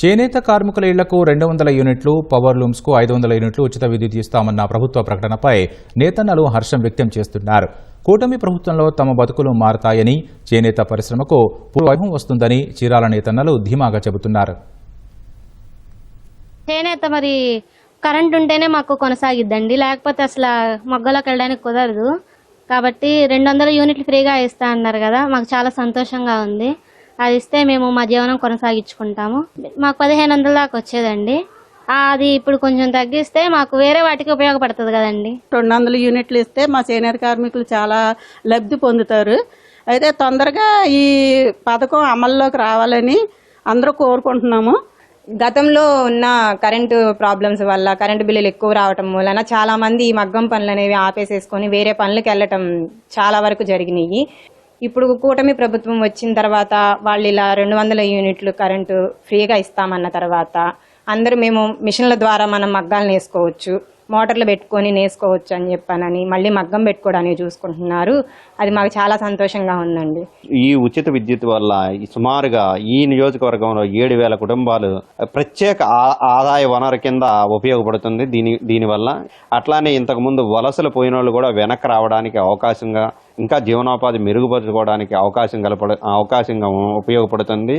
చేనేత కార్మికుల ఇళ్ళకు రెండు వందల యూనిట్లు పవర్ లూమ్స్కు ఐదు వందల యూనిట్లు ఉచిత విద్యుత్ ఇస్తామన్న ప్రభుత్వ ప్రకటనపై నేతన్నలు హర్షం వ్యక్తం చేస్తున్నారు. కూటమి ప్రభుత్వంలో తమ బతుకులు మారతాయని చేనేత పరిశ్రమకు పూర్వవైభవం వస్తుందని చీరాల నేతన్నలు ధీమాగా చెబుతున్నారు. చేనేత మరి కరెంట్ ఉంటేనే మాకు కొనసాగిద్దండి. లేకపోతే అసలు మొగ్గలోకి వెళ్ళడానికి కుదరదు. కాబట్టి రెండు వందల యూనిట్లు ఫ్రీగా ఇస్తా అన్నారు కదా మాకు చాలా సంతోషంగా ఉంది. అది ఇస్తే మేము మా జీవనం కొనసాగించుకుంటాము. మాకు పదిహేను వందల దాకా వచ్చేదండి. అది ఇప్పుడు కొంచెం తగ్గిస్తే మాకు వేరే వాటికి ఉపయోగపడుతుంది కదండి. రెండు వందల యూనిట్లు ఇస్తే మా చేనేత కార్మికులు చాలా లబ్ధి పొందుతారు. అయితే తొందరగా ఈ పథకం అమల్లోకి రావాలని అందరూ కోరుకుంటున్నాము. గతంలో ఉన్న కరెంటు ప్రాబ్లమ్స్ వల్ల కరెంటు బిల్లులు ఎక్కువ రావటం వలన చాలా మంది ఈ మగ్గం పనులు అనేవి ఆపేసేసుకొని వేరే పనులకు వెళ్ళటం చాలా వరకు జరిగినాయి. ఇప్పుడు కూటమి ప్రభుత్వం వచ్చిన తర్వాత వాళ్ళు ఇలా రెండు వందల యూనిట్లు కరెంటు ఫ్రీగా ఇస్తామన్న తర్వాత అందరూ మేము మిషన్ల ద్వారా మనం మగ్గాలు నేసుకోవచ్చు మోటార్లు పెట్టుకొని నేసుకోవచ్చు అని చెప్పానని మళ్ళీ మగ్గం పెట్టుకోవడానికి చూసుకుంటున్నారు. అది మాకు చాలా సంతోషంగా ఉందండి. ఈ ఉచిత విద్యుత్ వల్ల సుమారుగా ఈ నియోజకవర్గంలో ఏడు వేల కుటుంబాలు ప్రత్యేక ఆ- ఆదాయ వనరు కింద ఉపయోగపడుతుంది. దీని దీనివల్ల అట్లానే ఇంతకుముందు వలసలు పోయిన వాళ్ళు కూడా వెనక్కి రావడానికి అవకాశంగా ఇంకా జీవనోపాధి మెరుగుపరచుకోవడానికి అవకాశం కలపడ అవకాశంగా ఉపయోగపడుతుంది.